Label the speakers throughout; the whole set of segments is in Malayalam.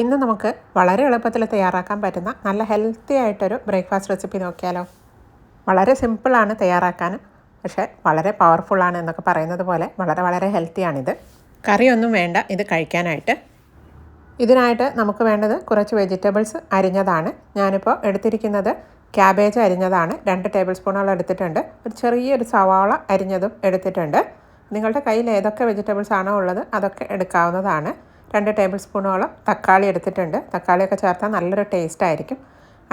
Speaker 1: ഇന്ന് നമുക്ക് വളരെ എളുപ്പത്തിൽ തയ്യാറാക്കാൻ പറ്റുന്ന നല്ല ഹെൽത്തി ആയിട്ടൊരു ബ്രേക്ക്ഫാസ്റ്റ് റെസിപ്പി നോക്കിയാലോ. വളരെ സിമ്പിളാണ് തയ്യാറാക്കാൻ പക്ഷേ വളരെ പവർഫുള്ളാണ് എന്നൊക്കെ പറയുന്നത് പോലെ വളരെ വളരെ ഹെൽത്തിയാണിത് കറിയൊന്നും വേണ്ട ഇത് കഴിക്കാനായിട്ട്. ഇതിനായിട്ട് നമുക്ക് വേണ്ടത് കുറച്ച് വെജിറ്റബിൾസ് അരിഞ്ഞതാണ്. ഞാനിപ്പോൾ എടുത്തിരിക്കുന്നത് ക്യാബേജ് അരിഞ്ഞതാണ്. രണ്ട് ടേബിൾ സ്പൂണോളം എടുത്തിട്ടുണ്ട്. ഒരു ചെറിയൊരു സവാള അരിഞ്ഞതും എടുത്തിട്ടുണ്ട്. നിങ്ങളുടെ കയ്യിൽ ഏതൊക്കെ വെജിറ്റബിൾസ് ആണോ ഉള്ളത് അതൊക്കെ എടുക്കാവുന്നതാണ്. രണ്ട് ടേബിൾ സ്പൂണോളം തക്കാളി എടുത്തിട്ടുണ്ട്. തക്കാളിയൊക്കെ ചേർത്താൽ നല്ലൊരു ടേസ്റ്റ് ആയിരിക്കും.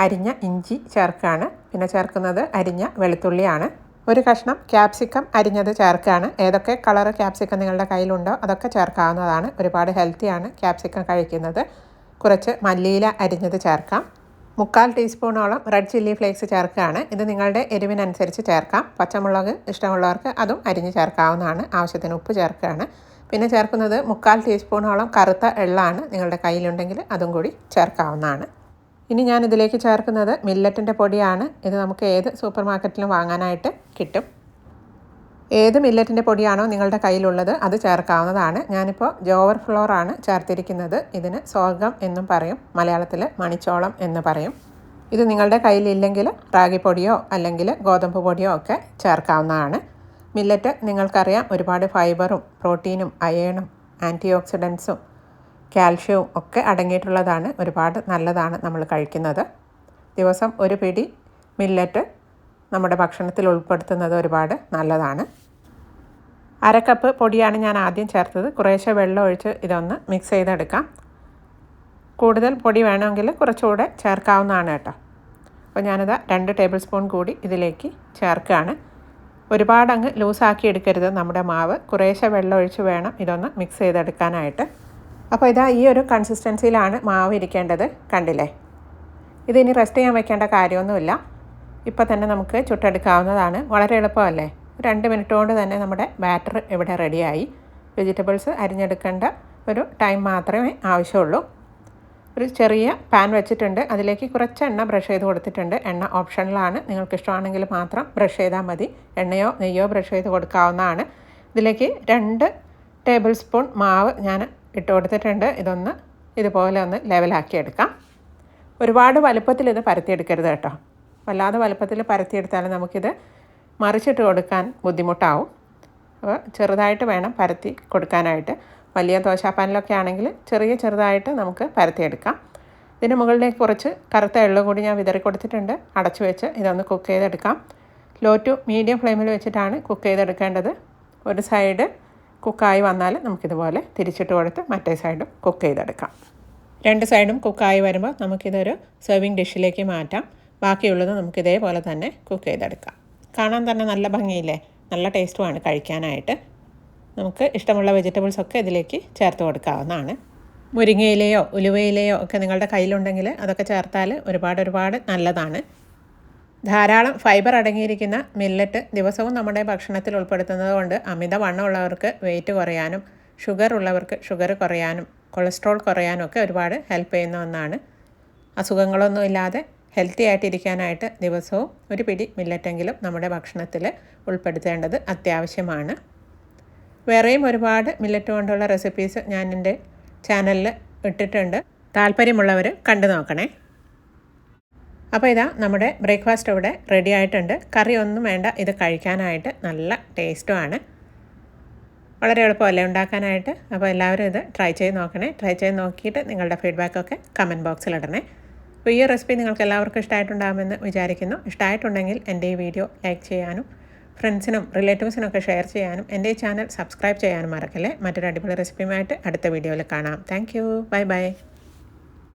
Speaker 1: അരിഞ്ഞ ഇഞ്ചി ചേർക്കുകയാണ് പിന്നെ ചേർക്കുന്നത് അരിഞ്ഞ വെളുത്തുള്ളിയാണ്. ഒരു കഷ്ണം ക്യാപ്സിക്കം അരിഞ്ഞത് ചേർക്കുകയാണ് ഏതൊക്കെ കളർ ക്യാപ്സിക്കം നിങ്ങളുടെ കയ്യിലുണ്ടോ അതൊക്കെ ചേർക്കാവുന്നതാണ്. ഒരുപാട് ഹെൽത്തിയാണ് ക്യാപ്സിക്കം കഴിക്കുന്നത്. കുറച്ച് മല്ലിയില അരിഞ്ഞത് ചേർക്കാം. മുക്കാൽ ടീസ്പൂണോളം റെഡ് ചില്ലി ഫ്ലേക്സ് ചേർക്കുകയാണ് ഇത് നിങ്ങളുടെ എരിവിനനുസരിച്ച് ചേർക്കാം. പച്ചമുളക് ഇഷ്ടമുള്ളവർക്ക് അതും അരിഞ്ഞ് ചേർക്കാവുന്നതാണ്. ആവശ്യത്തിന് ഉപ്പ് ചേർക്കുകയാണ് പിന്നെ ചേർക്കുന്നത് മുക്കാൽ ടീസ്പൂണോളം കറുത്ത എള്ളാണ് നിങ്ങളുടെ കയ്യിലുണ്ടെങ്കിൽ അതും കൂടി ചേർക്കാവുന്നതാണ്. ഇനി ഞാൻ ഇതിലേക്ക് ചേർക്കുന്നത് മില്ലറ്റിന്റെ പൊടിയാണ്. ഇത് നമുക്ക് ഏത് സൂപ്പർ മാർക്കറ്റിലും വാങ്ങാനായിട്ട് കിട്ടും. ഏത് മില്ലറ്റിന്റെ പൊടിയാണോ നിങ്ങളുടെ കയ്യിലുള്ളത് അത് ചേർക്കാവുന്നതാണ്. ഞാനിപ്പോൾ ജോവർ ഫ്ലോറാണ് ചേർത്തിരിക്കുന്നത്. ഇതിന് സ്വർഗം എന്നും പറയും. മലയാളത്തിൽ മണിച്ചോളം എന്ന് പറയും. ഇത് നിങ്ങളുടെ കയ്യിലില്ലെങ്കിൽ റാഗിപ്പൊടിയോ അല്ലെങ്കിൽ ഗോതമ്പ് പൊടിയോ ഒക്കെ ചേർക്കാവുന്നതാണ്. മില്ലറ്റ് നിങ്ങൾക്കറിയാം ഒരുപാട് ഫൈബറും പ്രോട്ടീനും അയേണും ആന്റി ഓക്സിഡൻസും കാൽഷ്യവും ഒക്കെ അടങ്ങിയിട്ടുള്ളതാണ്. ഒരുപാട് നല്ലതാണ് നമ്മൾ കഴിക്കുന്നത്. ദിവസം ഒരു പിടി മില്ലറ്റ് നമ്മുടെ ഭക്ഷണത്തിൽ ഉൾപ്പെടുത്തുന്നത് ഒരുപാട് നല്ലതാണ്. അര കപ്പ് പൊടിയാണ് ഞാൻ ആദ്യം ചേർത്തത്. കുറേശ്ശെ വെള്ളം ഒഴിച്ച് ഇതൊന്ന് മിക്സ് ചെയ്തെടുക്കാം. കൂടുതൽ പൊടി വേണമെങ്കിൽ കുറച്ചുകൂടെ ചേർക്കാവുന്നതാണ് കേട്ടോ. അപ്പോൾ ഞാനിത് രണ്ട് ടേബിൾ സ്പൂൺ കൂടി ഇതിലേക്ക് ചേർക്കുകയാണ്. ഒരുപാട് അങ്ങ് ലൂസാക്കി എടുക്കരുത് നമ്മുടെ മാവ്. കുറേശ്ശെ വെള്ളം ഒഴിച്ച് വേണം ഇതൊന്ന് മിക്സ് ചെയ്തെടുക്കാനായിട്ട്. അപ്പോൾ ഇതാ ഈ ഒരു കൺസിസ്റ്റൻസിയിലാണ് മാവ് ഇരിക്കേണ്ടത് കണ്ടില്ലേ? ഇതിനി റെസ്റ്റ് ചെയ്യാൻ വെക്കേണ്ട കാര്യമൊന്നുമില്ല. ഇപ്പോൾ തന്നെ നമുക്ക് ചുട്ടെടുക്കാവുന്നതാണ്. വളരെ എളുപ്പമല്ലേ? രണ്ട് മിനിറ്റ് കൊണ്ട് തന്നെ നമ്മുടെ ബാറ്റർ ഇവിടെ റെഡിയായി വെജിറ്റബിൾസ് അരിഞ്ഞെടുക്കേണ്ട ഒരു ടൈം മാത്രമേ ആവശ്യമുള്ളൂ. ഒരു ചെറിയ പാൻ വെച്ചിട്ടുണ്ട്. അതിലേക്ക് കുറച്ച് എണ്ണ ബ്രഷ് ചെയ്ത് കൊടുത്തിട്ടുണ്ട്. എണ്ണ ഓപ്ഷനിലാണ് നിങ്ങൾക്ക് ഇഷ്ടമാണെങ്കിൽ മാത്രം ബ്രഷ് ചെയ്താൽ മതി. എണ്ണയോ നെയ്യോ ബ്രഷ് ചെയ്ത് കൊടുക്കാവുന്നതാണ്. ഇതിലേക്ക് രണ്ട് ടേബിൾ സ്പൂൺ മാവ് ഞാൻ ഇട്ട് കൊടുത്തിട്ടുണ്ട്. ഇതൊന്ന് ഇതുപോലെ ഒന്ന് ലെവലാക്കി എടുക്കാം. ഒരുപാട് വലുപ്പത്തിൽ ഇത് പരത്തിയെടുക്കരുത് കേട്ടോ. വല്ലാതെ വലുപ്പത്തിൽ പരത്തിയെടുത്താൽ നമുക്കിത് മറിച്ചിട്ട് കൊടുക്കാൻ ബുദ്ധിമുട്ടാവും. അപ്പോൾ ചെറുതായിട്ട് വേണം പരത്തി കൊടുക്കാനായിട്ട്. വലിയ ദോശാപ്പാനിലൊക്കെ ആണെങ്കിൽ ചെറിയ ചെറുതായിട്ട് നമുക്ക് പരത്തിയെടുക്കാം. ഇതിന് മുകളിലേക്ക് കുറച്ച് കറുത്ത എള്ളു കൂടി ഞാൻ വിതറി കൊടുത്തിട്ടുണ്ട്. അടച്ചു വെച്ച് ഇതൊന്ന് കുക്ക് ചെയ്തെടുക്കാം. ലോ ടു മീഡിയം ഫ്ലെയിമിൽ വെച്ചിട്ടാണ് കുക്ക് ചെയ്തെടുക്കേണ്ടത്. ഒരു സൈഡ് കുക്കായി വന്നാൽ നമുക്കിതുപോലെ തിരിച്ചിട്ട് കൊടുത്ത് മറ്റേ സൈഡും കുക്ക് ചെയ്തെടുക്കാം. രണ്ട് സൈഡും കുക്കായി വരുമ്പോൾ നമുക്കിതൊരു സെർവിങ് ഡിഷിലേക്ക് മാറ്റാം. ബാക്കിയുള്ളത് നമുക്ക് ഇതേപോലെ തന്നെ കുക്ക് ചെയ്തെടുക്കാം. കാണാൻ തന്നെ നല്ല ഭംഗിയില്ലേ? നല്ല ടേസ്റ്റുമാണ് കഴിക്കാനായിട്ട്. നമുക്ക് ഇഷ്ടമുള്ള വെജിറ്റബിൾസ് ഒക്കെ ഇതിലേക്ക് ചേർത്ത് കൊടുക്കാവുന്നതാണ്. മുരിങ്ങയിലയോ ഉലുവയിലയോ ഒക്കെ നിങ്ങളുടെ കയ്യിലുണ്ടെങ്കിൽ അതൊക്കെ ചേർത്താൽ ഒരുപാട് ഒരുപാട് നല്ലതാണ്. ധാരാളം ഫൈബർ അടങ്ങിയിരിക്കുന്ന മില്ലറ്റ് ദിവസവും നമ്മുടെ ഭക്ഷണത്തിൽ ഉൾപ്പെടുത്തുന്നത് കൊണ്ട് അമിത വണ്ണമുള്ളവർക്ക് വെയിറ്റ് കുറയാനും ഷുഗർ ഉള്ളവർക്ക് ഷുഗർ കുറയാനും കൊളസ്ട്രോൾ കുറയാനും ഒക്കെ ഒരുപാട് ഹെൽപ്പ് ചെയ്യുന്ന ഒന്നാണ്. അസുഖങ്ങളൊന്നും ഇല്ലാതെ ഹെൽത്തി ആയിട്ടിരിക്കാനായിട്ട് ദിവസവും ഒരു പിടി മില്ലറ്റെങ്കിലും നമ്മുടെ ഭക്ഷണത്തിൽ ഉൾപ്പെടുത്തേണ്ടത് അത്യാവശ്യമാണ്. വേറെയും ഒരുപാട് മില്ലറ്റ് കൊണ്ടുള്ള റെസിപ്പീസ് ഞാൻ എന്റെ ചാനലിൽ ഇട്ടിട്ടുണ്ട്. താല്പര്യമുള്ളവർ കണ്ടു നോക്കണേ. അപ്പോൾ ഇതാ നമ്മുടെ ബ്രേക്ക്ഫാസ്റ്റ് ഇവിടെ റെഡി ആയിട്ടുണ്ട്. കറി ഒന്നും വേണ്ട ഇത് കഴിക്കാനായിട്ട് നല്ല ടേസ്റ്റുമാണ് വളരെ എളുപ്പമല്ലേ ഉണ്ടാക്കാനായിട്ട്? അപ്പോൾ എല്ലാവരും ഇത് ട്രൈ ചെയ്ത് നോക്കണേ. ട്രൈ ചെയ്ത് നോക്കിയിട്ട് നിങ്ങളുടെ ഫീഡ്ബാക്കൊക്കെ കമന്റ് ബോക്സിൽ ഇടണേ. അപ്പോൾ ഈ റെസിപ്പി നിങ്ങൾക്ക് എല്ലാവർക്കും ഇഷ്ടമായിട്ടുണ്ടാകുമെന്ന് വിചാരിക്കുന്നു. ഇഷ്ടമായിട്ടുണ്ടെങ്കിൽ എന്റെ ഈ വീഡിയോ ലൈക്ക് ചെയ്യാനും ഫ്രണ്ട്സിനും റിലേറ്റീവ്സിനൊക്കെ ഷെയർ ചെയ്യാനും എന്റെ ചാനൽ സബ്സ്ക്രൈബ് ചെയ്യാനും മറക്കല്ലേ? മറ്റൊരു അടിപൊളി റെസിപ്പിയുമായിട്ട് അടുത്ത വീഡിയോയിൽ കാണാം. Thank bye bye.